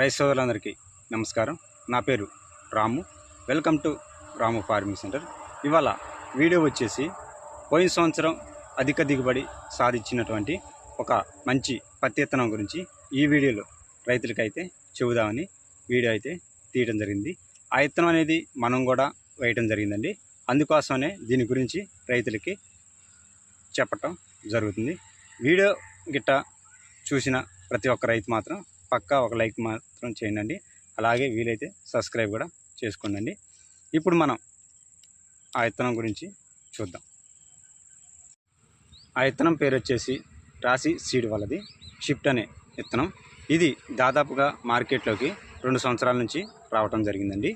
రైతు సోదరులందరికీ నమస్కారం. నా పేరు Ramu. Welcome to Ramu farming centre ఇవాళ వీడియో వచ్చేసి పోయిన సంవత్సరం అధిక దిగుబడి సాధించినటువంటి ఒక మంచి పత్తి విత్తనం గురించి ఈ వీడియోలో రైతులకైతే చెబుదామని వీడియో అయితే తీయడం జరిగింది. ఆ విత్తనం అనేది మనం కూడా వేయటం జరిగిందండి. అందుకోసమనే దీని గురించి రైతులకి చెప్పటం జరుగుతుంది. వీడియో గిట్ట చూసిన ప్రతి ఒక్క రైతు మాత్రం పక్కా ఒక లైక్ మాత్రం చేయండి. అలాగే వీలైతే సబ్స్క్రైబ్ కూడా చేసుకోండి. ఇప్పుడు మనం ఆ విత్తనం గురించి చూద్దాం. ఆ విత్తనం పేరు వచ్చేసి రాశి సీడ్ వాళ్ళది షిఫ్ట్ అనే విత్తనం ఇది దాదాపుగా మార్కెట్లోకి రెండు సంవత్సరాల నుంచి రావటం జరిగిందండి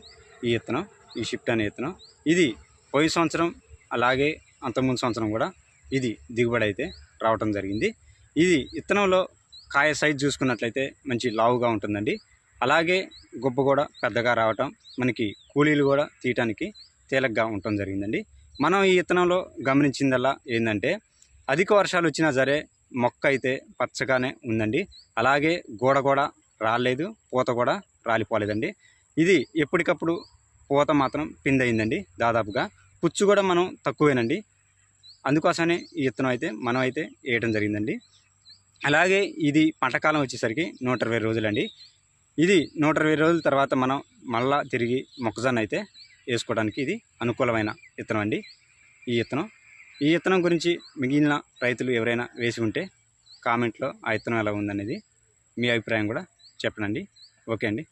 ఈ విత్తనం ఈ షిఫ్ట్ అనే విత్తనం ఇది పోయి సంవత్సరం అలాగే అంతకుముందు సంవత్సరం కూడా ఇది దిగుబడి అయితే రావటం జరిగింది. ఇది విత్తనంలో కాయ సైజ్ చూసుకున్నట్లయితే మంచి లావుగా ఉంటుందండి. అలాగే గుబ్బ కూడా పెద్దగా రావటం మనకి కూలీలు కూడా తీయటానికి తేలిగ్గా ఉండటం జరిగిందండి. మనం ఈ విత్తనంలో గమనించిందల్లా ఏంటంటే అధిక వర్షాలు వచ్చినా సరే మొక్క అయితే పచ్చగానే ఉందండి. అలాగే గోడ కూడా రాలేదు పూత కూడా రాలిపోలేదండి. ఇది ఎప్పటికప్పుడు పూత మాత్రం పిందయిందండి దాదాపుగా. పుచ్చు కూడా మనం తక్కువేనండి. అందుకోసమే ఈ విత్తనం అయితే మనం అయితే వేయడం జరిగిందండి. అలాగే ఇది పంటకాలం వచ్చేసరికి నూట ఇరవై రోజులండి. ఇది నూట ఇరవై రోజుల తర్వాత మనం మళ్ళా తిరిగి మొక్కజొన్న అయితే వేసుకోవడానికి ఇది అనుకూలమైన విత్తనం అండి. ఈ విత్తనం ఈ విత్తనం గురించి మిగిలిన రైతులు ఎవరైనా వేసి ఉంటే కామెంట్లో ఆ విత్తనం ఎలా ఉందనేది మీ అభిప్రాయం కూడా చెప్పనండి. ఓకే అండి.